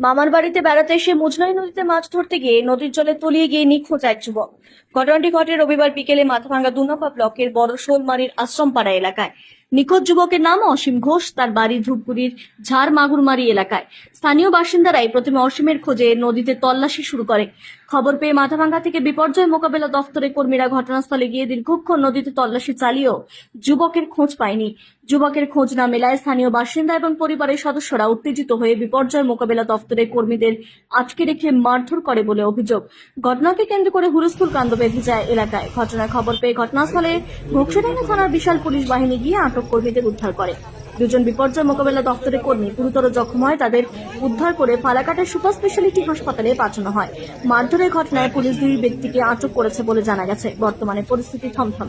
মামার বাড়িতে বেড়াতে এসে মুজনাই নদীতে মাছ ধরতে গিয়ে নদীর জলে তলিয়ে গিয়ে নিখোঁজ এক যুবক। ঘটনাটি ঘটে রবিবার বিকেলে মাথাভাঙ্গা দুনাপা ব্লকের বড় শোলমারির আশ্রমপাড়া এলাকায়। নিখোঁজ যুবকের নাম অসীম ঘোষ। তার বাড়ি ধূপগুড়ির ঝাড় মাগুরমারি এলাকায়। স্থানীয় বাসিন্দারাই প্রথমে অসীমের খোঁজে নদীতে তল্লাশি শুরু করে। খবর পেয়ে মাথাভাঙ্গা থেকে বিপর্যয় মোকাবেলা দফতরের কর্মীরা ঘটনাস্থলে গিয়ে দীর্ঘক্ষণ নদীতে তল্লাশি চালিয়েও যুবকের খোঁজ পায়নি। যুবকের খোঁজ না মেলায় স্থানীয় বাসিন্দা এবং পরিবারের সদস্যরা উত্তেজিত হয়ে বিপর্যয় মোকাবেলা দফতরের কর্মীদের আটকে রেখে মারধর করে বলে অভিযোগ। ঘটনাকে কেন্দ্র করে হুলস্থুল কাণ্ড বেঁধে যায় এলাকায়। ঘটনার খবর পেয়ে ঘটনাস্থলে ঘোকসাডাঙ্গা থানার বিশাল পুলিশ বাহিনী গিয়ে আটক কর্মীদের উদ্ধার করে। দুজন বিপর্যয় মোকাবেলা দপ্তরের কর্মী গুরুতর জখম হয় তাদের উদ্ধার করে ফালাকাটের সুপার স্পেশালিটি হাসপাতালে পাঠানো হয়। মারধরের ঘটনায় পুলিশ দুই ব্যক্তিকে আটক করেছে বলে জানা গেছে। বর্তমানে পরিস্থিতি থমথম।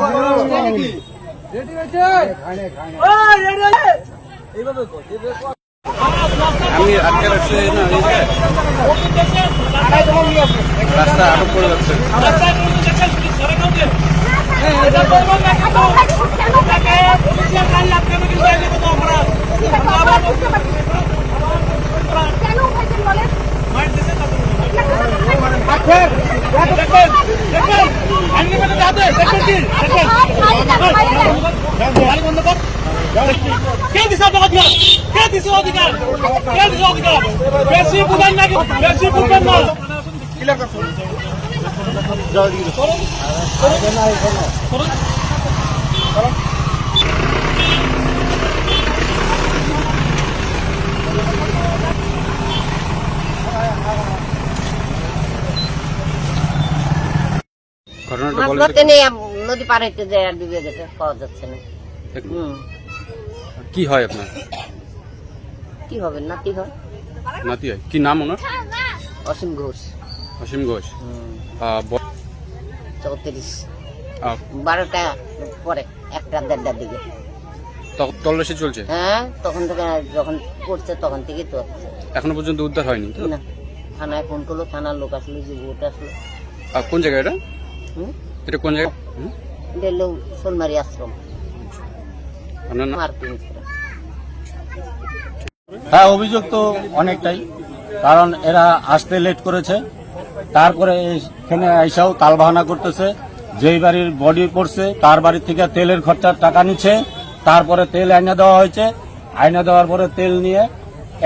আমি আটকে রাখছি না রাস্তা আটক করে যাচ্ছে। কেন উঠাইছেন বলেন? কে দিছে অধিকার? কে দিছে অধিকার? কে দিছে অধিকার? বেশি বুঝেন নাকি? বেশি বুঝবেন না। ঘটনাটা মাছ বলে ধরতে নেই নদী পার হইতে যায় আর ডুবে গেছে পাওয়া যাচ্ছে না। হুম। কি হয় আপনার? কি হবে? নাতি হয়? নাতি হয়। কি নাম ওনার? অসীম ঘোষ। অসীম ঘোষ। চৌত্রিশ। বারোটা পরে একটা দেড়টার দিকে। তল্লাশি চলছে? হ্যাঁ তখন থেকে যখন পড়ছে তখন থেকেই তো এখনও পর্যন্ত উদ্ধার হয়নি? না থানায় ফোন করল থানার লোক আসলো যে ভোট আসলো। কোন জায়গায় এটা? এটা কোন জায়গা? হুম? দিল সোনমারি আশ্রম। আপনার নাম? মার্কিন হ্যাঁ অভিযোগ তো অনেকটাই। কারণ এরা আসতে লেট করেছে। তারপরে এখানে আইসাও তালবাহানা করতেছে। যেই বাড়ির বডি পড়ছে তার বাড়ির থেকে তেলের খরচার টাকা নিচ্ছে। তারপরে তেল আইনা দেওয়া হয়েছে। আইনা দেওয়ার পরে তেল নিয়ে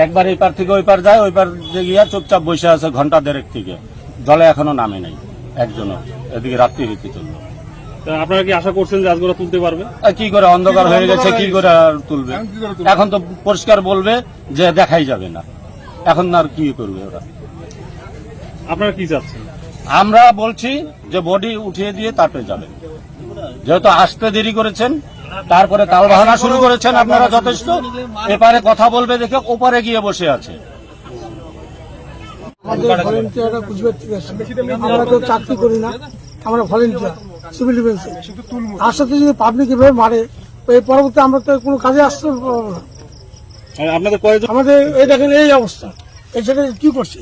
একবার এই পার থেকে ওই পার যায় ওই পার যে গিয়া চুপচাপ বসে আছে ঘণ্টা দেড়েক থেকে। জলে এখনও নামে নাই। একজনও। এদিকে রাত্রি হইতে চলল। আপনারা কি আশা করছেন যে ওরা তুলতে পারবে? কি করে অন্ধকার হয়ে গেছে কি করে আর তুলবে? এখন তো পরিষ্কার বলবে যে দেখাই যাবে না। এখন আর কি করবে ওরা? আপনারা কি চাচ্ছেন? আমরা বলছি যে বডি উঠিয়ে দিয়ে তারপরে যাবে যেহেতু আসতে দেরি করেছেন তারপরে তাল তালবাহানা শুরু করেছেন আপনারা যথেষ্ট। এপারে কথা বলবে দেখে ওপারে গিয়ে বসে আছে। আমাদের ভলেন্টিয়াররা কুচবিহার থেকে আসছে আমরা তো চাকরি করি না আমরা ভলেন্টিয়ার সিভিল ডিফেন্সে তার সাথে যদি পাবলিক এভাবে মারে এই পরবর্তী আমরা তো কোনো কাজে আসতে পারব না। আপনাদের কয়েকজন আমাদের এই দেখেন এই অবস্থা। এই কি করছি?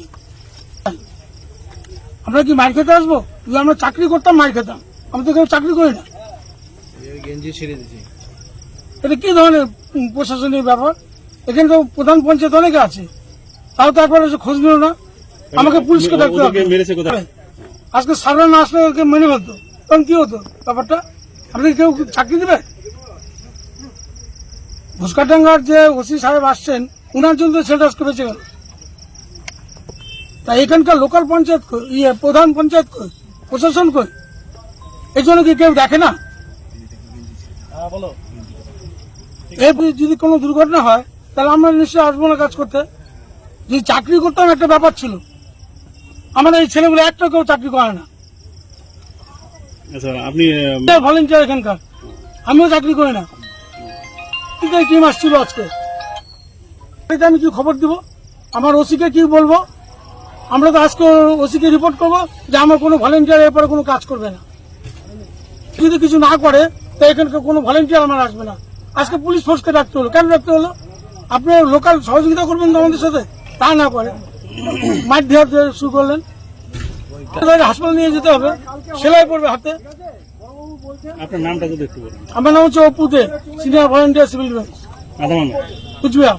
আমরা কি মার খেতে আসব? যদি আমরা চাকরি করতাম মার খেতাম। আমরা তো কেউ চাকরি করি না। এটা কি ধরনের প্রশাসনিক ব্যাপার? এখানে তো প্রধান পঞ্চায়েত অনেকে আছে। তাও তারপরে খোঁজ নিল না। আমাকে পুলিশকে ডাকতে হবে। মেরেছে কোথায়? আজকে সারা না আসলে ওকে মেনে ফেলতো। তখন কি হতো? ব্যাপারটা? আপনি কেউ চাকরি দেবে? ঘুসকাটাঙ্গার যে ওসি সাহেব আসছেন উনার জন্য সেটা আজকে বেঁচে গেল। তাই এখানকার লোকাল পঞ্চায়েত? ইয়ে প্রধান পঞ্চায়েত কই প্রশাসন কই? এই জন্য কি কেউ দেখে না? এই যদি কোনো দুর্ঘটনা হয় তাহলে আমরা নিশ্চয়ই আসব না কাজ করতে। যদি চাকরি করতাম একটা ব্যাপার ছিল। আমাদের এই ছেলেগুলো একটা কেউ চাকরি করে না। আচ্ছা আপনি ভলেন্টিয়ার এখানকার। আমিও চাকরি করি না। কিন্তু এই টিম আসছিল আজকে। এটা আমি কি খবর দিব? আমার ওসিকে কি বলব? আমরা তো আজকে ওসিকে রিপোর্ট করব যে আমার কোনো ভলেন্টিয়ার এরপরে কোনো কাজ করবে না। যদি কিছু না করে তো এখানকার কোনো ভলেন্টিয়ার আমার আসবে না। আজকে পুলিশ ফোর্সকে ডাকতে হলো। কেন ডাকতে হলো? আপনার লোকাল সহযোগিতা করবেন তো আমাদের সাথে? তা না করে। মাঠ দেওয়া শুরু করলেন। হাসপাতাল নিয়ে যেতে হবে। সেলাই পড়বে হাতে। আপনার নামটা যদি একটু বলুন। আমার নাম হচ্ছে অপুতে senior volunteer civil defence Cooch Behar.